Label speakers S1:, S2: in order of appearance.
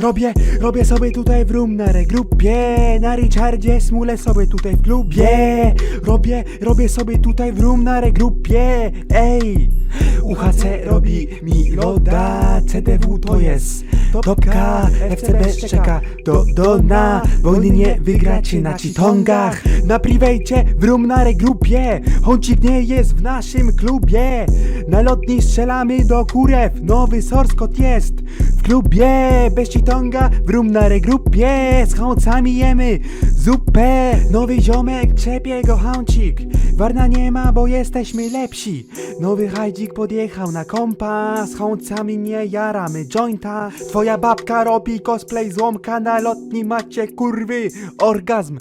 S1: Robię, robię sobie tutaj w room na regrupie Na Richardzie smulę sobie tutaj w klubie. Robię, robię sobie tutaj w room na regrupie Ej UHC robi mi loda CDW to jest topka FCB szczeka do dona Wojny nie wygracie na citongach Na privejcie w room na regrupie Hącik nie jest w naszym klubie. Na lotni strzelamy do kurew Nowy sorskot jest w klubie. Bez citonga w room na regrupie Z chałcami jemy zupę. Nowy ziomek trzepie go hałcik Warna nie ma, bo jesteśmy lepsi. Nowy hajdzik podjechał na kompa Z chałcami nie jaramy jointa. Twoja babka robi cosplay złomka Na lotni macie kurwy orgazm